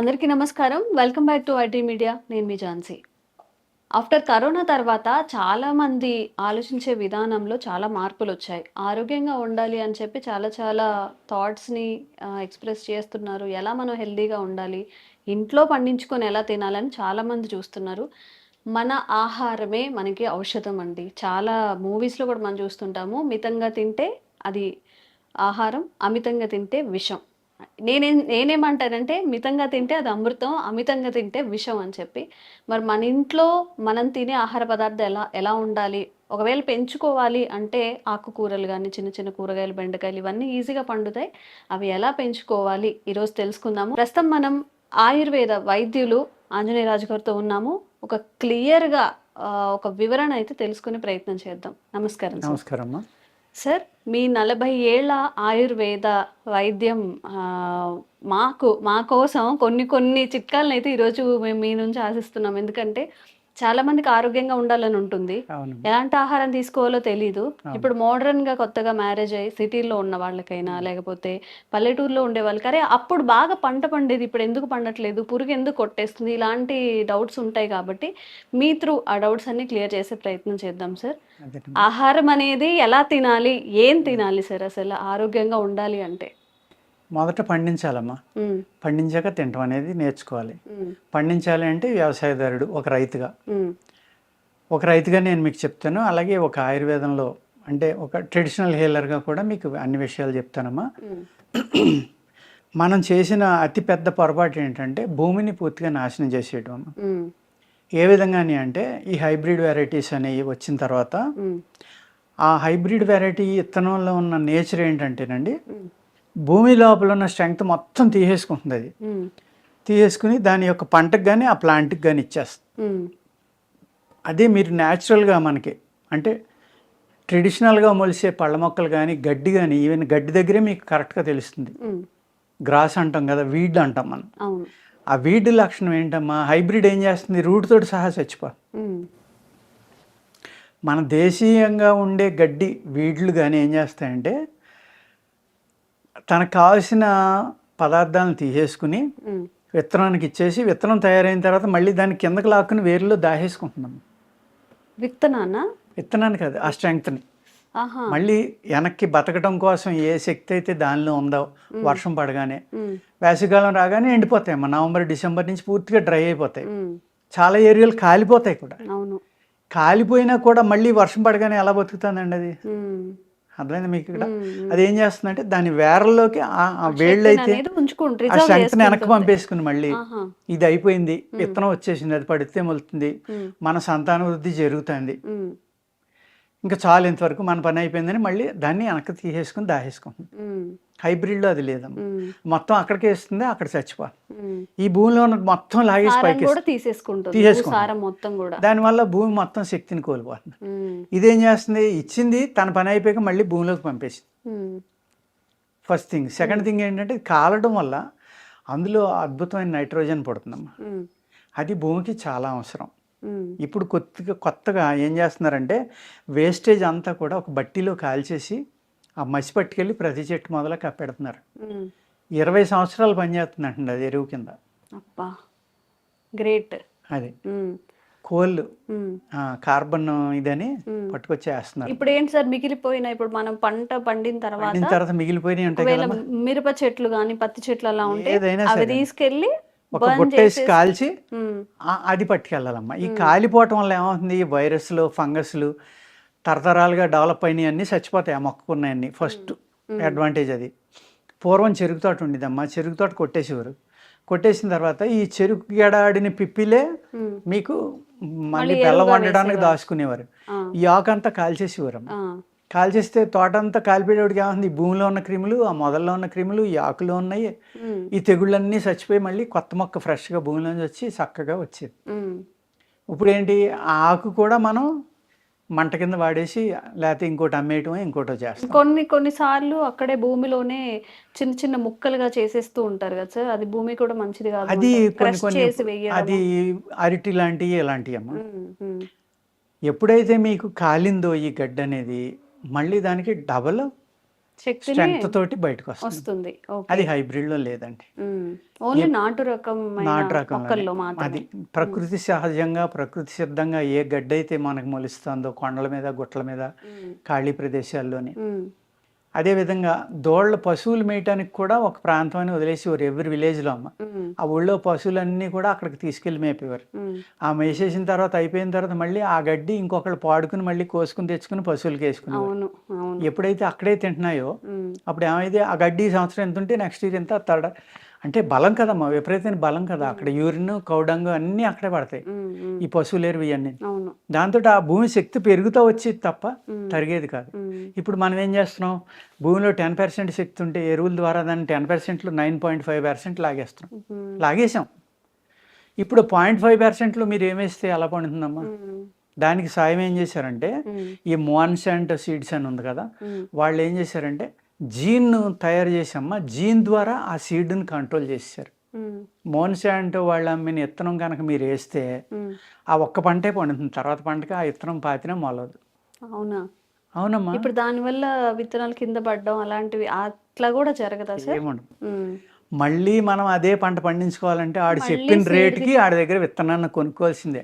అందరికీ నమస్కారం. Welcome back to IT media నేను మీ ఝాన్సీ. ఆఫ్టర్ కరోనా తర్వాత చాలా మంది ఆలోచించే విధానంలో చాలా మార్పులు వచ్చాయి. ఆరోగ్యంగా ఉండాలి అని చెప్పి చాలా చాలా థాట్స్ని ఎక్స్ప్రెస్ చేస్తున్నారు. ఎలా మనం హెల్దీగా ఉండాలి? ఇంట్లో పండించుకొని ఎలా తినాలని చాలా మంది చూస్తున్నారు. మన ఆహారమే మనకి ఔషధం అండి. చాలా మూవీస్లో కూడా మనం చూస్తుంటాము. మితంగా తింటే అది ఆహారం అమితంగా తింటే విషం. నేనేం నేనేమంటానంటే మితంగా తింటే అది అమృతం అమితంగా తింటే విషం అని చెప్పి. మరి మన ఇంట్లో మనం తినే ఆహార పదార్థం ఎలా ఎలా ఉండాలి? ఒకవేళ పెంచుకోవాలి అంటే ఆకుకూరలు కానీ చిన్న చిన్న కూరగాయలు బెండకాయలు ఇవన్నీ ఈజీగా పండుతాయి. అవి ఎలా పెంచుకోవాలి? ఈరోజు తెలుసుకుందాము. ప్రస్తుతం మనం ఆయుర్వేద వైద్యులు ఆంజనేయరాజు గారితో ఉన్నాము. ఒక క్లియర్గా ఒక వివరణ అయితే తెలుసుకునే ప్రయత్నం చేద్దాం. నమస్కారం నమస్కారం అమ్మా సార్ మీ నలభై ఏళ్ళ ఆయుర్వేద వైద్యం మాకు మా కోసం కొన్ని కొన్ని చిట్కాలను అయితే ఈరోజు మేము మీ నుంచి ఆశిస్తున్నాం. ఎందుకంటే చాలా మందికి ఆరోగ్యంగా ఉండాలని ఉంటుంది. ఎలాంటి ఆహారం తీసుకోవాలో తెలీదు. ఇప్పుడు మోడర్న్గా కొత్తగా మ్యారేజ్ అయ్యి సిటీలో ఉన్న వాళ్ళకైనా లేకపోతే పల్లెటూరులో ఉండే వాళ్ళకి అరే అప్పుడు బాగా పంట పండేది ఇప్పుడు ఎందుకు పండట్లేదు పురుగు ఎందుకు కొట్టేస్తుంది ఇలాంటి డౌట్స్ ఉంటాయి కాబట్టి మీ త్రూ ఆ డౌట్స్ అన్ని క్లియర్ చేసే ప్రయత్నం చేద్దాం సార్ ఆహారం అనేది ఎలా తినాలి ఏం తినాలి సార్ అసలు ఆరోగ్యంగా ఉండాలి అంటే? మొదట పండించాలమ్మా. పండించాక తినటం అనేది నేర్చుకోవాలి. పండించాలి అంటే వ్యవసాయదారుడు ఒక రైతుగా. ఒక రైతుగా నేను మీకు చెప్తాను. అలాగే ఒక ఆయుర్వేదంలో అంటే ఒక ట్రెడిషనల్ హీలర్గా కూడా మీకు అన్ని విషయాలు చెప్తానమ్మా. మనం చేసిన అతిపెద్ద పొరపాటు ఏంటంటే భూమిని పూర్తిగా నాశనం చేసేయడం అమ్మా. ఏ విధంగాని అంటే ఈ హైబ్రిడ్ వెరైటీస్ అనేవి వచ్చిన తర్వాత ఆ హైబ్రిడ్ వెరైటీ ఇత్తనంలో ఉన్న నేచర్ ఏంటంటేనండి భూమి లోపల ఉన్న స్ట్రెంగ్త్ మొత్తం తీసేసుకుంటుంది అది. తీసేసుకుని దాని యొక్క పంటకు కానీ ఆ ప్లాంట్కి కానీ ఇచ్చేస్తుంది. అదే మీరు న్యాచురల్గా మనకి అంటే ట్రెడిషనల్గా మొలిసే పళ్ళ మొక్కలు కానీ గడ్డి కానీ ఈవెన్ గడ్డి దగ్గరే మీకు కరెక్ట్గా తెలుస్తుంది. గ్రాస్ అంటాం కదా వీడ్ అంటాం మనం. ఆ వీడ్ లక్షణం ఏంటమ్మా? హైబ్రిడ్ ఏం చేస్తుంది? రూట్ తోటి సహా చచ్చిపో. మన దేశీయంగా ఉండే గడ్డి వీడ్లు కానీ ఏం చేస్తాయంటే తనకు కావాల్సిన పదార్థాలను తీసేసుకుని విత్తనానికి ఇచ్చేసి విత్తనం తయారైన తర్వాత మళ్ళీ దాన్ని కిందకి లాక్కుని వేరులో దాహేసుకుంటున్నాం. విత్తనానా? విత్తనాన్ని కాదు ఆ స్ట్రెంగ్త్ని. మళ్ళీ వెనక్కి బతకడం కోసం ఏ శక్తి అయితే దానిలో ఉందో వర్షం పడగానే. వేసవికాలం రాగానే ఎండిపోతాయి అమ్మా. నవంబర్ డిసెంబర్ నుంచి పూర్తిగా డ్రై అయిపోతాయి. చాలా ఏరియాలు కాలిపోతాయి కూడా. కాలిపోయినా కూడా మళ్ళీ వర్షం పడగానే ఎలా బతుకుతుందండి అది? అర్థమైంది మీకు ఇక్కడ? అది ఏం చేస్తుందంటే దాని వేర్లలోకి ఆ- వేళ్ళు అయితే ఆ స్ట్రెంగ్త్ని వెనక్కి పంపేసుకుని మళ్ళీ. ఇది అయిపోయింది. విత్తనం వచ్చేసింది. అది పడితే మొలుతుంది. మన సంతాన వృద్ధి జరుగుతుంది ఇంకా చాలు ఇంతవరకు మన పని అయిపోయిందని మళ్ళీ దాన్ని వెనక్కి తీసేసుకుని దాహేసుకుంటుంది హైబ్రిడ్లో అది లేదమ్మా మొత్తం అక్కడికే వేస్తుంది అక్కడ చచ్చిపోతుంది. ఈ భూమిలో ఉన్న మొత్తం లాగేసి పైకి తీసేసుకుంటుంది. దానివల్ల భూమి మొత్తం శక్తిని కోల్పోతుంది. ఇదేం చేస్తుంది? ఇచ్చింది తన పని అయిపోయాక మళ్ళీ భూమిలోకి పంపేసింది. ఫస్ట్ థింగ్ సెకండ్ థింగ్ ఏంటంటే కాలడం వల్ల అందులో అద్భుతమైన నైట్రోజన్ పడుతుందమ్మా. అది భూమికి చాలా అవసరం. ఇప్పుడు కొత్తగా కొత్తగా ఏం చేస్తున్నారంటే వేస్టేజ్ అంతా కూడా ఒక బట్టీలో కాల్చేసి ఆ మసి పట్టుకెళ్ళి ప్రతి చెట్టు మొదల కప్పెడుతున్నారు. ఇరవై సంవత్సరాలు పనిచేస్తుందంటండి అది ఎరువు కింద. గ్రేట్. అది. కోళ్ళు. కార్బన్ ఇదని మ్మ్. పట్టుకొచ్చి వేస్తున్నారు ఇప్పుడు ఏంటి సార్ మిగిలిపోయిన ఇప్పుడు మనం పంట పండిన తర్వాత తర్వాత మిగిలిపోయినాయి ఉంటాయి మిరప చెట్లు గాని పత్తి చెట్లు అలా ఉంటే ఏదైనా అవి సరే. ఒక చేసేసి- కాల్చి అది పట్టుకెళ్ళాలమ్మా. ఈ కాలిపోవటం వల్ల ఏమవుతుంది? ఈ వైరస్లు ఫంగస్లు తరతరాలుగా డెవలప్ అయినాయి అన్నీ చచ్చిపోతాయి ఆ మొక్కకున్నాయన్నీ. ఫస్ట్ అడ్వాంటేజ్ అది. పూర్వం చెరుకు తోట ఉండేదమ్మా. చెరుకు తోట కొట్టేసేవారు. కొట్టేసిన తర్వాత ఈ చెరుకు గెడాడిన పిప్పిలే మీకు మళ్ళీ బెల్లం వండడానికి. దాచుకునేవారు. ఈ ఆకంతా కాల్చేసేవారు ఆ, కాల్చేస్తే తోట అంతా కాలిపోయేవాడికి ఏముంది ఈ భూమిలో ఉన్న క్రిములు ఆ మొదల్లో ఉన్న క్రిములు ఈ ఆకులో ఉన్నాయి. ఈ తెగుళ్ళన్నీ చచ్చిపోయి మళ్ళీ కొత్త మొక్క ఫ్రెష్గా భూమిలోంచి వచ్చి చక్కగా వచ్చేది. ఇప్పుడు ఏంటి ఆ ఆకు కూడా మనం మంట కింద వాడేసి లేకపోతే ఇంకోటి అమ్మేయటం ఇంకోటో చేస్తాం. కొన్ని కొన్ని సార్లు అక్కడే భూమిలోనే చిన్న చిన్న ముక్కలుగా చేసేస్తూ ఉంటారు కదా సార్. అది భూమి కూడా మంచిది కాదు అది. కొన్ని కొన్ని. అది అరటి లాంటివి ఇలాంటివి అమ్మ. ఎప్పుడైతే మీకు కాలిందో ఈ గడ్డ అనేది మళ్ళీ దానికి డబల్ స్ట్రెంగ్త్ తోటి బయటకు వస్తుంది. అది hybrid లో లేదండి ఓన్లీ నాటు రకం అది ప్రకృతి సహజంగా ప్రకృతి సిద్ధంగా ఏ గడ్డ అయితే మనకు మొలుస్తుందో కొండల మీద గుట్టల మీద ఖాళీ ప్రదేశాల్లోని అదేవిధంగా దోళ్ళ పశువులు మేయటానికి కూడా ఒక ప్రాంతాన్ని వదిలేసి ఎవరి విలేజ్లో అమ్మ. ఆ ఊళ్ళో పశువులన్నీ కూడా అక్కడికి తీసుకెళ్ళి మేపేవారు. ఆ మేసేసిన తర్వాత అయిపోయిన తర్వాత మళ్ళీ ఆ గడ్డి ఇంకొకళ్ళు పాడుకుని మళ్ళీ కోసుకుని తెచ్చుకుని పశువులకి అవును ఎప్పుడైతే అక్కడే తింటున్నాయో అప్పుడు ఏమైతే ఆ గడ్డి ఈ సంవత్సరం ఎంత ఉంటే నెక్స్ట్ ఇయర్ ఎంత తడ అంటే బలం కదమ్మా విపరీతమైన బలం కదా. అక్కడ యూరిన్ కౌడంగు అన్నీ అక్కడే పడతాయి. ఈ పశువులు ఎరువు ఇవన్నీ. దాంతో ఆ భూమి శక్తి పెరుగుతూ వచ్చేది తప్ప తరిగేది కాదు. ఇప్పుడు మనం ఏం చేస్తున్నాం? భూమిలో టెన్ పర్సెంట్ శక్తి ఉంటే ఎరువుల ద్వారా దాన్ని టెన్ పర్సెంట్లో నైన్ పాయింట్ ఫైవ్ పర్సెంట్ లాగేస్తున్నాం. లాగేసాం ఇప్పుడు పాయింట్ ఫైవ్ పర్సెంట్లో మీరు ఏమేస్తే ఎలా పండుతుందమ్మా? దానికి సాయం ఏం చేశారంటే ఈ మోన్సాంట్ సీడ్స్ అని ఉంది కదా వాళ్ళు ఏం చేశారంటే జీన్ తయారు చేసమ్మా జీన్ ద్వారా ఆ సీడ్ని కంట్రోల్ చేశారు మోన్సాంట్ వాళ్ళ అమ్మిన విత్తనం కనుక మీరు వేస్తే ఆ ఒక్క పంటే పండుతుంది తర్వాత పంటకి ఆ విత్తనం పాతినా మొలదు అవునా? అవునమ్మా. ఇప్పుడు దానివల్ల విత్తనాలు కింద పడడం అలాంటివి అట్లా కూడా జరగదా సార్? మళ్ళీ మనం అదే పంట పండించుకోవాలంటే ఆడు చెప్పిన రేటుకి ఆడి దగ్గర విత్తనాన్ని కొనుక్కోవాల్సిందే.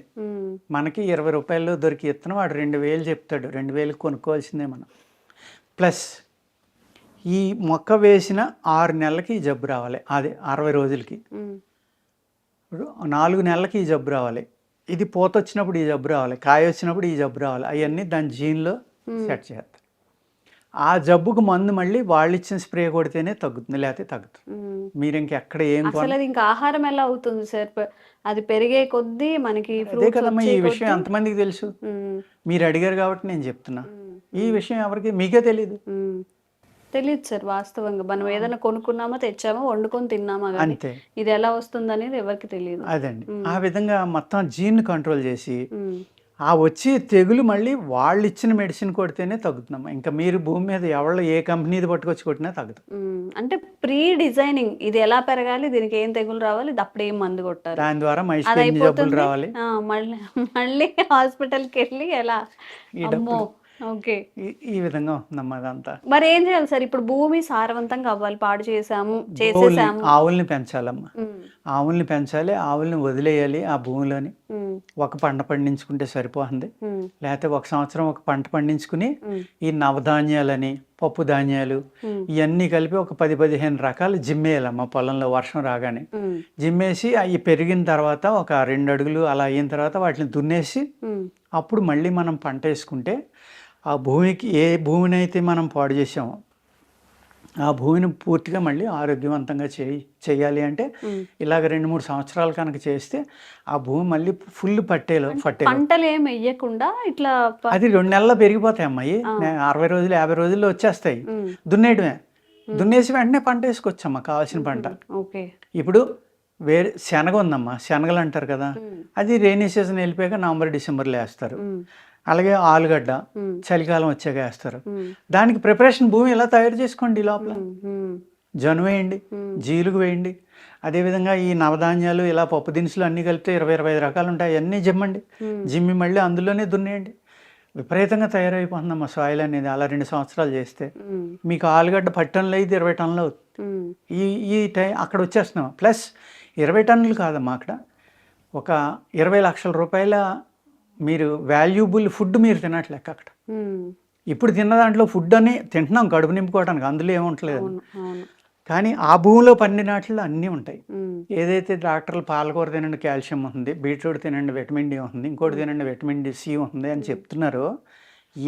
మనకి ఇరవై రూపాయలు దొరికి విత్తనం వాడు రెండు వేలు చెప్తాడు రెండు వేలు కొనుక్కోవాల్సిందే మనం. ప్లస్ ఈ మొక్క వేసిన ఆరు నెలలకి జబ్బు రావాలి. అదే అరవై రోజులకి. ఇప్పుడు నాలుగు నెలలకి ఈ జబ్బు రావాలి. ఇది పూత వచ్చినప్పుడు ఈ జబ్బు రావాలి. కాయ వచ్చినప్పుడు ఈ జబ్బు రావాలి. అవన్నీ దాని జీన్లో సెట్ చేస్తారు. ఆ జబ్బుకు మందు మళ్ళీ వాళ్ళు ఇచ్చిన స్ప్రే కొడితేనే తగ్గుతుంది లేకపోతే తగ్గుతుంది. మీరు ఇంకెక్కడ ఏం అసలు ఇంకా ఆహారం ఎలా అవుతుంది సార్? అది పెరిగే కొద్దీ మనకి అదే కదమ్మా ఈ విషయం ఎంతమందికి తెలుసు? మీరు అడిగారు కాబట్టి నేను చెప్తున్నా. ఈ విషయం ఎవరికి? మీకే తెలియదు. తెలియదు సార్ వాస్తవంగా. మనం ఏదైనా కొనుక్కున్నామా తెచ్చామా వండుకొని తిన్నామా కానీ అంతే. ఇది ఎలా వస్తుంది అనేది ఎవరికి తెలియదు. అదండి. ఆ విధంగా మొత్తం జీన్ కంట్రోల్ చేసి ఆ వచ్చే తెగులు మళ్ళీ వాళ్ళు ఇచ్చిన మెడిసిన్ కొడితేనే తగ్గుతుందమ్మా ఇంకా మీరు భూమి మీద ఎవరు ఏ కంపెనీది పట్టుకొచ్చి కొట్టినా తగ్గదు. ఉమ్. అంటే ప్రీ డిజైనింగ్ ఇది ఎలా పెరగాలి దీనికి ఏం తెగులు రావాలి ఇది అప్పుడు ఏం మందు కొట్టారు దాని ద్వారా అది జబ్బులు అయిపోతుంది. రావాలి. ఆ, మళ్ళీ మళ్ళీ హాస్పిటల్కి వెళ్ళి ఎలా ఈ అమ్మో ఓకే. ఈ- విధంగా అదంతా. మరి ఏం చేయాలి సార్ ఇప్పుడు భూమి సారవంతంగా అవ్వాలి పాడు చేసాము ఆవుల్ని చేసేసాము. ఆవుల్ని పెంచాలమ్మా. ఆవుల్ని పెంచాలి ఆవుల్ని వదిలేయాలి ఆ భూమిలోని. ఒక పంట పండించుకుంటే సరిపోతుంది. లేకపోతే ఒక సంవత్సరం ఒక పంట పండించుకుని ఈ నవధాన్యాలని పప్పు ధాన్యాలు ఇవన్నీ కలిపి ఒక పది పదిహేను రకాలు జిమ్మేయాలమ్మా పొలంలో వర్షం రాగానే. జిమ్మేసి అవి పెరిగిన తర్వాత ఒక రెండు అడుగులు అలా అయిన తర్వాత వాటిని దున్నేసి అప్పుడు మళ్ళీ మనం పంట వేసుకుంటే ఆ భూమికి ఏ భూమిని అయితే మనం పాడు చేసామో ఆ భూమిని పూర్తిగా మళ్ళీ ఆరోగ్యవంతంగా చేయి చేయాలి అంటే. ఇలాగ రెండు మూడు సంవత్సరాలు కనుక చేస్తే ఆ భూమి మళ్ళీ ఫుల్ పట్టేలో పట్టేలో. పంటలు ఏం వెయ్యకుండా ఇట్లా అది రెండు నెలల్లో పెరిగిపోతాయి అమ్మాయి అరవై రోజులు యాభై రోజుల్లో వచ్చేస్తాయి. దున్నేయడమే. దున్నేసి వెంటనే పంట వేసుకోవచ్చమ్మా కావాల్సిన పంట. ఓకే. ఇప్పుడు వేరే శనగ ఉందమ్మా శనగలు అంటారు కదా అది రైనీ సీజన్ వెళ్ళిపోయాక నవంబర్ డిసెంబర్లో వేస్తారు. అలాగే ఆలుగడ్డ చలికాలం వచ్చాక వేస్తారు. దానికి ప్రిపరేషన్ భూమి ఎలా తయారు చేసుకోండి లోపల? ఉమ్, ఉమ్, జను వేయండి. జీలుగు వేయండి. అదేవిధంగా ఈ నవధాన్యాలు ఇలా పప్పు దినుసులు అన్నీ కలిపితే ఇరవై ఇరవై ఐదు రకాలు ఉంటాయి. అన్నీ జిమ్మండి. జిమ్మి మళ్ళీ అందులోనే దున్నేయండి. విపరీతంగా తయారైపోతుందమ్మా సాయిల్ అనేది అలా రెండు సంవత్సరాలు చేస్తే. మీకు ఆలుగడ్డ పది టన్నులు అయితే ఇరవై టన్నులు అవుతుంది. ఈ ఈ టైం అక్కడ వచ్చేస్తున్నాం. ప్లస్ ఇరవై టన్నులు కాదమ్మా అక్కడ. ఒక ఇరవై లక్షల రూపాయల మీరు వాల్యూబుల్ ఫుడ్ మీరు తినట్లేక అక్కడ. ఇప్పుడు తిన్న దాంట్లో ఫుడ్ అని తింటున్నాం కడుపు నింపుకోవడానికి అందులో ఏముంటలేదు కానీ ఆ భూమిలో పండినాట్లో అన్నీ ఉంటాయి. ఏదైతే డాక్టర్లు పాలకూర తినండి కాల్షియం ఉంది బీట్రూట్ తినండి విటమిన్ డి ఉంది ఇంకోటి తినండి విటమిన్ డి సి ఉంది అని చెప్తున్నారో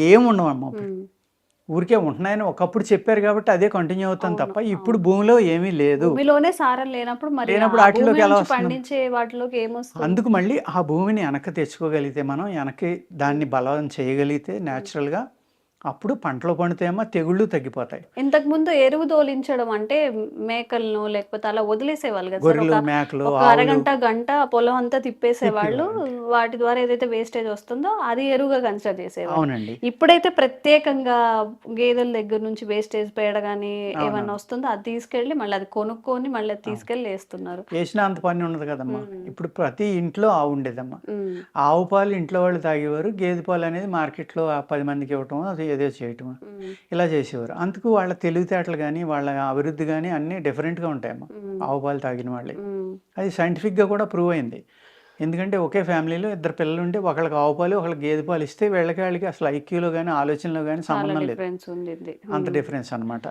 ఏముండవు అమ్మ ఇప్పుడు. ఉమ్. ఊరికే ఉంటున్నాయని ఒకప్పుడు చెప్పారు కాబట్టి అదే కంటిన్యూ అవుతాం తప్ప ఇప్పుడు భూమిలో ఏమీ లేదు. భూమిలోనే సారం లేనప్పుడు మరి లేనప్పుడు వాటిలోకి ఎలా? పండించే వాటిలోకి ఏమొస్తుంది? అందుకు మళ్ళీ ఆ భూమిని వెనక్కి తెచ్చుకోగలిగితే మనం వెనక్కి దాన్ని బలం చేయగలిగితే న్యాచురల్గా అప్పుడు పంటలు పండితేమో తెగుళ్ళు తగ్గిపోతాయి. ఇంతకు ముందు ఎరువు తోలించడం అంటే మేకలను లేకపోతే అలా వదిలేసేవాళ్ళు కదా గొర్రెలు మేకలు అరగంట గంట పొలం అంతా తిప్పేసేవాళ్ళు. వాటి ద్వారా ఏదైతే వేస్టేజ్ వస్తుందో అది ఎరువుగా కన్సిడర్ చేసేవాళ్ళు. అవునండి. ఇప్పుడైతే ప్రత్యేకంగా గేదెల దగ్గర నుంచి వేస్టేజ్ పేడ కానీ ఏమన్నా వస్తుందో అది తీసుకెళ్ళి మళ్ళీ అది కొనుక్కొని మళ్ళీ అది తీసుకెళ్ళి వేస్తున్నారు. వేసిన అంత పని ఉండదు కదమ్మా. ఇప్పుడు ప్రతి ఇంట్లో ఆవు ఉండేదమ్మా. ఆవు పాలు ఇంట్లో వాళ్ళు తాగేవారు గేదె పాలు అనేది మార్కెట్లో పది మందికి ఇవ్వటం అది ఏదో చేయటం ఇలా చేసేవారు. అందుకు వాళ్ళ తెలివితేటలు కానీ వాళ్ళ అభివృద్ధి కానీ అన్నీ డిఫరెంట్గా ఉంటాయమ్మా. ఆవు పాలు తాగిన వాళ్ళే. అది సైంటిఫిక్గా కూడా ప్రూవ్ అయింది. ఎందుకంటే ఒకే ఫ్యామిలీలో ఇద్దరు పిల్లలు ఉంటే ఒకళ్ళకి ఆవు పాలు ఒకళ్ళకి గేదె పాలు ఇస్తే వీళ్ళకి వాళ్ళకి అసలు ఐక్యూలో కానీ ఆలోచనలో కానీ సంబంధం లేదు. అంత. డిఫరెన్స్ అన్నమాట.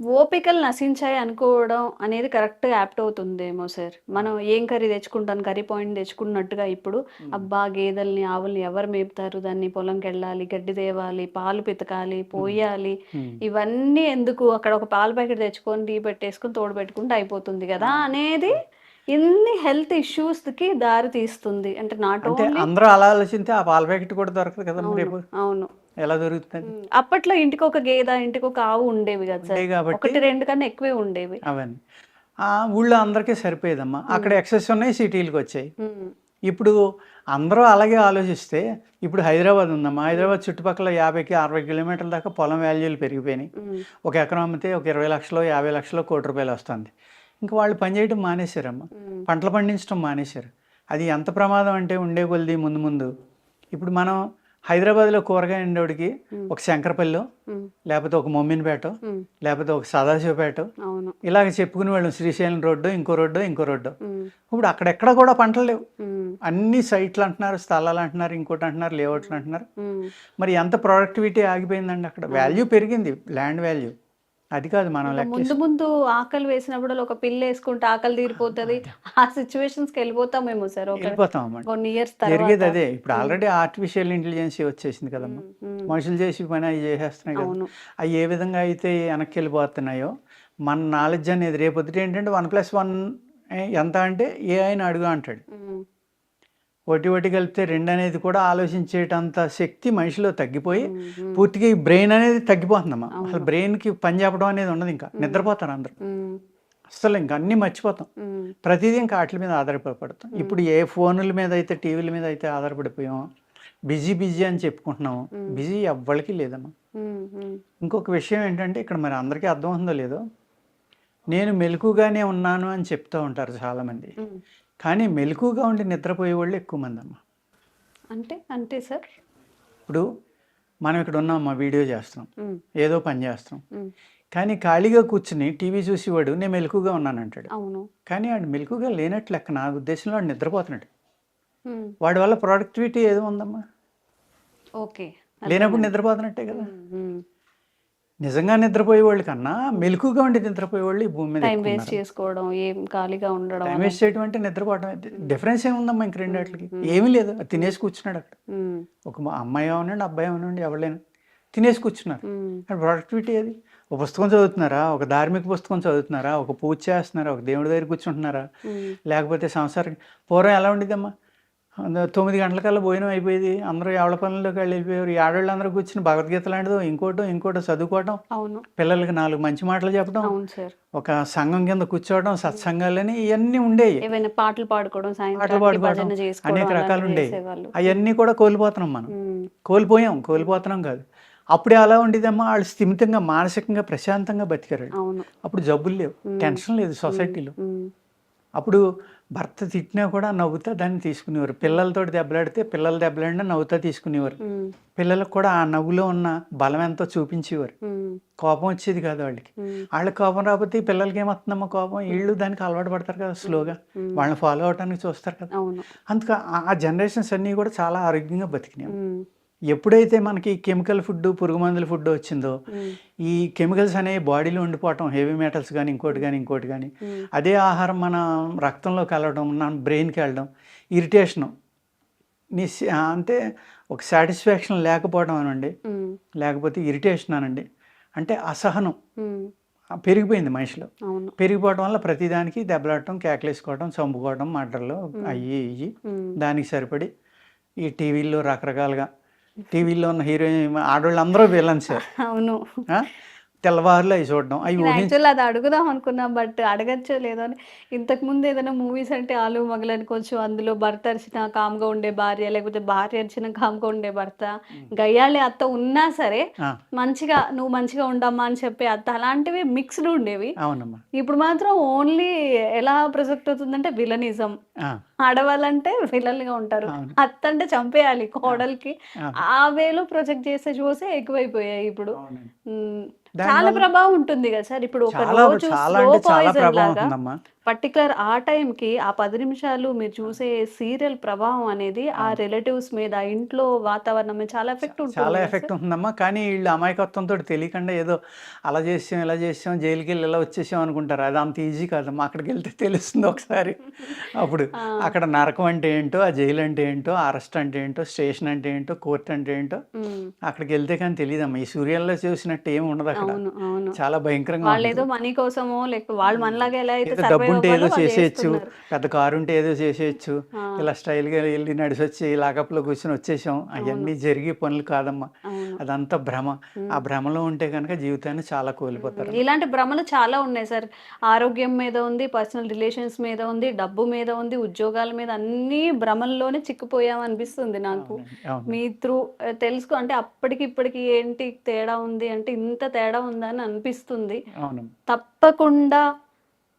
ఓపికలు నశించాయి అనుకోవడం అనేది కరెక్ట్ యాప్ట్ అవుతుందేమో సార్. మనం ఏం కర్రీ తెచ్చుకుంటాను కర్రీ పాయింట్ తెచ్చుకున్నట్టుగా ఇప్పుడు అబ్బా గేదెల్ని ఆవుల్ని ఎవరు మేపుతారు? దాన్ని పొలంకి వెళ్ళాలి గడ్డి తేవాలి పాలు పితకాలి పోయాలి. ఇవన్నీ ఎందుకు? అక్కడ ఒక పాల ప్యాకెట్ తెచ్చుకొని టీ పెట్టేసుకొని తోడు పెట్టుకుంటే అయిపోతుంది కదా అనేది ఇన్ని హెల్త్ ఇష్యూస్కి దారి తీస్తుంది. అంటే నాట్ అందరూ అలా ఆలోచిస్తే ఆ పాల ప్యాకెట్ కూడా దొరకదు కదా అవును. ఎలా దొరుకుతుంది? అప్పట్లో ఇంటికి ఒక గేదె ఇంటికి ఒక ఆవు ఉండేవి కదా సార్. ఒకటి రెండు కన్నా ఎక్కువే ఉండేవి. అవన్నీ. ఆ ఊళ్ళో అందరికీ సరిపోయేదమ్మా. అక్కడ ఎక్సెస్ ఉన్నాయి సిటీలకు వచ్చాయి. ఇప్పుడు అందరూ అలాగే ఆలోచిస్తే ఇప్పుడు హైదరాబాద్ ఉందమ్మా. హైదరాబాద్ చుట్టుపక్కల యాభైకి అరవై కిలోమీటర్ల దాకా పొలం వాల్యూలు పెరిగిపోయినాయి. ఒక ఎకరం అమ్మితే ఒక ఇరవై లక్షలు యాభై లక్షలు కోటి రూపాయలు వస్తుంది. ఇంకా వాళ్ళు పని చేయడం మానేశారమ్మా. పంటలు పండించడం మానేశారు. అది ఎంత ప్రమాదం అంటే ఉండే కొలిది ముందు ముందు. ఇప్పుడు మనం హైదరాబాద్లో కూరగాయ ఉండేవాడికి ఒక శంకరపల్లి లేకపోతే ఒక మొమ్మిన్పేట లేకపోతే ఒక సదాశివపేట. ఇలాగ చెప్పుకునే వాళ్ళం శ్రీశైలం రోడ్డు ఇంకో రోడ్డు ఇంకో రోడ్డు. ఇప్పుడు అక్కడెక్కడ కూడా పంటలు లేవు. అన్ని సైట్లు అంటున్నారు స్థలాలు అంటున్నారు ఇంకోటి అంటున్నారు లేఅవుట్లు అంటున్నారు. మరి ఎంత ప్రొడక్టివిటీ ఆగిపోయిందండి అక్కడ? వాల్యూ పెరిగింది ల్యాండ్ వాల్యూ అది కాదు మనం ముందు ముందు ఆకలి వేసినప్పుడు ఒక పిల్ల వేసుకుంటే ఆకలి తీరిపోతుంది. ఆ సిచ్యువేషన్స్కి వెళ్ళిపోతామేమో సార్ వెళ్ళిపోతాం కొన్ని ఇయర్స్ జరిగేది అదే. ఇప్పుడు ఆల్రెడీ ఆర్టిఫిషియల్ ఇంటెలిజెన్స్ వచ్చేసింది కదమ్మా. మనుషులు చేసి పని అవి చేసేస్తున్నాయి కదా. అవి ఏ విధంగా అయితే వెనక్కి వెళ్ళిపోతున్నాయో మన నాలెడ్జ్ అనేది రేపొద్దుట ఏంటంటే వన్ ప్లస్ వన్ ఎంత అంటే ఏ ఆయన అడుగు అంటాడు. ఒకటి ఒకటి కలిపితే రెండు అనేది కూడా ఆలోచించేటంత శక్తి మనిషిలో తగ్గిపోయి పూర్తిగా ఈ బ్రెయిన్ అనేది తగ్గిపోతుందమ్మా. అసలు బ్రెయిన్కి పని చెప్పడం అనేది ఉండదు ఇంకా. నిద్రపోతారు అందరూ. అసలు ఇంకా అన్నీ మర్చిపోతాం. ప్రతిదీ ఇంకా వాటి మీద ఆధారపడతాం ఇప్పుడు ఏ ఫోన్ల మీద అయితే టీవీల మీద అయితే ఆధారపడిపోయామో బిజీ బిజీ అని చెప్పుకుంటున్నాము బిజీ ఎవ్వరికి లేదమ్మా. ఇంకొక విషయం ఏంటంటే ఇక్కడ మరి అందరికీ అర్థమవుతుందో లేదో నేను మెలకుగానే ఉన్నాను అని చెప్తూ ఉంటారు చాలామంది. కానీ మెలకుగా ఉండి నిద్రపోయే వాళ్ళు ఎక్కువ మంది అమ్మ. అంటే అంటే సార్? ఇప్పుడు మనం ఇక్కడ ఉన్నాం మా వీడియో చేస్తున్నాం ఏదో పని చేస్తున్నాం. కానీ ఖాళీగా కూర్చుని టీవీ చూసేవాడు నేను మెలకుగా ఉన్నాను అంటాడు. అవును. కానీ వాడు మెలకుగా లేనట్లు లెక్క నా ఉద్దేశంలో వాడు నిద్రపోతున్నాడు. వాడి వల్ల ప్రొడక్టివిటీ ఏదో ఉందమ్మా. ఓకే. లేనప్పుడు నిద్రపోతున్నట్టే కదా. నిజంగా నిద్రపోయే వాళ్ళు కన్నా మెలకుగా ఉండి నిద్రపోయే వాళ్ళు ఈ భూమి మీద టైం వేస్ట్ చేసుకోవడం ఏం ఖాళీగా ఉండడం టైం వేస్ట్ చేయడం అంటే నిద్రపోవడం డిఫరెన్స్ ఏముందమ్మా ఇంక రెండాటికి ఏమీ లేదు. అది తినేసి కూర్చున్నాడు అక్కడ. ఒక అమ్మాయి అవనండి అబ్బాయి అవనండి ఎవరైనా తినేసి కూర్చున్నారు. ఉమ్, ప్రొడక్టివిటీ అది ఒక పుస్తకం చదువుతున్నారా? ఒక ధార్మిక పుస్తకం చదువుతున్నారా? ఒక పూజ చేస్తున్నారా? ఒక దేవుడి దగ్గర కూర్చుంటున్నారా? లేకపోతే సంసారం. పూర్వం ఎలా ఉండేదమ్మా? తొమ్మిది గంటలకల్లా భోజనం అయిపోయేది. అందరూ ఎవడ పనుల్లోకి వెళ్ళి వెళ్ళిపోయారు. ఈ ఆడవాళ్ళు అందరూ కూర్చుని భగవద్గీత లాంటిదో ఇంకోటో ఇంకోటో చదువుకోవడం అవును. పిల్లలకి నాలుగు మంచి మాటలు చెప్పడం అవును సార్. ఒక సంఘం కింద కూర్చోవడం సత్సంగాలని ఇవన్నీ ఉండేవి ఏవైనా పాటలు పాడుకోవడం పాటలు పాడుకోవడం అనేక రకాలు ఉండేవి అవన్నీ కూడా కోల్పోతున్నాం మనం. కోల్పోయాం కోల్పోతున్నాం కాదు. అప్పుడే అలా ఉండేదమ్మా. వాళ్ళు స్థిమితంగా మానసికంగా ప్రశాంతంగా బతికారు అప్పుడు జబ్బులు లేవు. టెన్షన్ లేదు సొసైటీలో. అప్పుడు భర్త తిట్టినా కూడా నవ్వుతా దాన్ని తీసుకునేవారు. పిల్లలతో దెబ్బలాడితే పిల్లలు దెబ్బలాడినా నవ్వుతా తీసుకునేవారు. పిల్లలకు కూడా ఆ నవ్వులో ఉన్న బలం ఎంతో చూపించేవారు. కోపం వచ్చేది కాదు వాళ్ళకి. ఉమ్, వాళ్ళకి కోపం రాకపోతే పిల్లలకి ఏమవుతుందమ్మా కోపం? వీళ్ళు దానికి అలవాటు పడతారు కదా స్లోగా. వాళ్ళని ఫాలో అవడానికి చూస్తారు కదా. అందుకే ఆ- జనరేషన్స్ అన్నీ కూడా చాలా ఆరోగ్యంగా బతికినాయి. ఎప్పుడైతే మనకి కెమికల్ ఫుడ్ పురుగు మందుల ఫుడ్ వచ్చిందో ఈ కెమికల్స్ అనేవి బాడీలో ఉండిపోవటం హెవీ మెటల్స్ కానీ ఇంకోటి కానీ ఇంకోటి కానీ అదే ఆహారం మన రక్తంలోకి వెళ్ళడం మన బ్రెయిన్కి వెళ్ళడం ఇరిటేషను. నీ అంటే ఒక సాటిస్ఫాక్షన్ లేకపోవడం అనండి. లేకపోతే ఇరిటేషన్ అనండి. అంటే అసహనం. పెరిగిపోయింది మనిషిలో. పెరిగిపోవడం వల్ల ప్రతిదానికి దెబ్బలాడటం కేకలేసుకోవడం చంపుకోవడం మర్డర్లు అయ్యి ఇయ్యి ఉమ్, దానికి సరిపడి ఈ టీవీల్లో రకరకాలుగా టీవీలో ఉన్న హీరోయిన్ ఆడవాళ్ళు అందరూ విలన్స్. అవును. తెల్లవారులు అవి చూడడం. అవి యాక్చువల్ అది అడుగుదాం అనుకున్నా బట్ అడగచ్చో లేదో అని. ఇంతకు ముందు ఏదైనా మూవీస్ అంటే ఆలు మగలనుకోవచ్చు అందులో భర్త అరిచిన కామ్గా ఉండే భార్య లేకపోతే భార్య అరిచిన కామ్గా ఉండే భర్త గయ్యాళి అత్త ఉన్నా సరే మంచిగా నువ్వు మంచిగా ఉండమ్మా అని చెప్పే అత్త అలాంటివి మిక్స్డ్ ఉండేవి. అవునమ్మా. ఇప్పుడు మాత్రం ఓన్లీ ఎలా ప్రొజెక్ట్ అవుతుందంటే విలనిజం. ఆడవాళ్ళంటే విలన్గా ఉంటారు. అత్త అంటే చంపేయాలి కోడలికి. ఆ. వేలో ప్రొజెక్ట్ చేసే చూసే ఎక్కువైపోయాయి ఇప్పుడు. చాలా ప్రభావం ఉంటుంది కదా సార్? ఇప్పుడు ఒక రోజు చాలా ప్రభావం పర్టికులర్ ఆ టైంకి ఆ పది నిమిషాలు మీరు చూసే సీరియల్ ప్రభావం అనేది ఆ. రిలేటివ్స్ మీద ఆ ఇంట్లో వాతావరణం మీద చాలా ఎఫెక్ట్ ఉంటుంది చాలా ఎఫెక్ట్? ఉంటుందమ్మా కానీ వీళ్ళు అమాయకత్వంతో తెలియకుండా ఏదో అలా చేసాం ఇలా చేసాం జైలుకి వెళ్ళి ఇలా వచ్చేసాం అనుకుంటారు. అది అంత ఈజీ కాదమ్మా అక్కడికి వెళ్తే తెలుస్తుంది ఒకసారి. అప్పుడు. అక్కడ నరకం అంటే ఏంటో ఆ జైలు అంటే ఏంటో అరెస్ట్ అంటే ఏంటో స్టేషన్ అంటే ఏంటో కోర్ట్ అంటే ఏంటో అక్కడికి వెళ్తే కానీ తెలియదమ్మా. ఈ సూర్యాల్లో చూసినట్టు ఏమి ఉండదు అక్కడ. చాలా భయంకరంగా వాళ్ళు ఏదో. మనీ కోసమో లేకపోతే వాళ్ళు మనలాగా ఎలా అయితే ఉంటే ఏదో చేసేయచ్చు. పెద్ద కారు ఉంటే ఏదో చేసేయచ్చు. ఇలా స్టైల్గా వెళ్ళి నడిచి వచ్చి లాకప్లో కూర్చొని వచ్చేసాం. అవన్నీ జరిగే పనులు కాదమ్మా. అదంతా భ్రమ. ఆ భ్రమలో ఉంటే కనుక జీవితాన్ని చాలా కోల్పోతారు. ఇలాంటి భ్రమలు చాలా ఉన్నాయి సార్. ఆరోగ్యం మీద ఉంది పర్సనల్ రిలేషన్స్ మీద ఉంది డబ్బు మీద ఉంది ఉద్యోగాల మీద అన్ని భ్రమల్లోనే చిక్కుపోయాం అనిపిస్తుంది నాకు. మీ త్రూ తెలుసుకో అంటే అప్పటికి ఇప్పటికి ఏంటి తేడా ఉంది అంటే ఇంత తేడా ఉందా అని అనిపిస్తుంది తప్పకుండా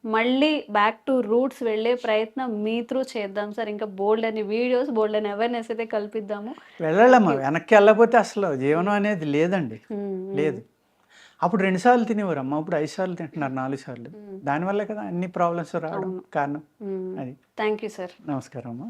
మళ్ళీ బ్యాక్ టు రూట్స్ వెళ్ళే ప్రయత్నం మీ త్రూ చేద్దాం సార్ ఇంకా బోల్డ్ అని వీడియోస్ బోల్డ్ అని అవేర్నెస్ అయితే కల్పిద్దాము. వెళ్ళాలమ్మా వెనక్కి వెళ్ళకపోతే అసలు జీవనం అనేది లేదండి. ఉమ్, లేదు. అప్పుడు రెండు సార్లు తినేవారు అమ్మ ఇప్పుడు ఐదు సార్లు తింటున్నారు నాలుగు సార్లు. దానివల్లే కదా అన్ని ప్రాబ్లమ్స్ రావడం కారణం. అది. థ్యాంక్ యూ సార్ నమస్కారం అమ్మా.